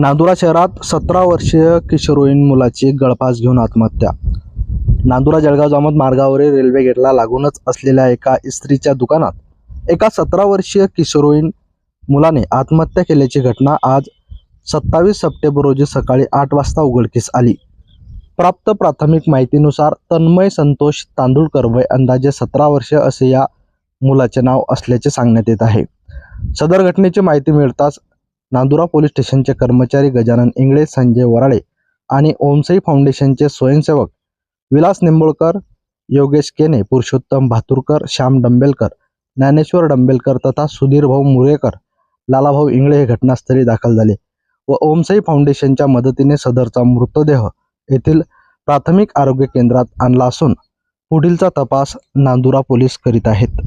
नांदुरा शहरात सतरा वर्षीय किशोरवयीन मुलाची गळफास घेऊन आत्महत्या. नांदुरा जळगाव जामोद मार्गावरील रेल्वे गेटला लागूनच असलेल्या एका इस्त्रीच्या दुकानात एका सतरा वर्षीय किशोरवयीन मुलाने आत्महत्या केल्याची घटना आज सत्तावीस सप्टेंबर रोजी सकाळी आठ वाजता उघडकीस आली. प्राप्त प्राथमिक माहितीनुसार तन्मय संतोष तांदूळकर वय अंदाजे सतरा वर्ष असे या मुलाचे नाव असल्याचे सांगण्यात येत आहे. सदर घटनेची माहिती मिळताच नांदुरा पोलीस स्टेशनचे कर्मचारी गजानन इंगळे संजय वराळे आणि ओमसई फाउंडेशनचे स्वयंसेवक विलास निंबोळकर योगेश केने पुरुषोत्तम भातुरकर श्याम डंबेलकर ज्ञानेश्वर डंबेलकर तथा सुधीरभाऊ मुरेकर लालाभाऊ इंगळे हे घटनास्थळी दाखल झाले व ओमसई फाउंडेशनच्या मदतीने सदरचा मृतदेह येथील प्राथमिक आरोग्य केंद्रात आणला असून पुढीलचा तपास नांदुरा पोलीस करीत आहेत.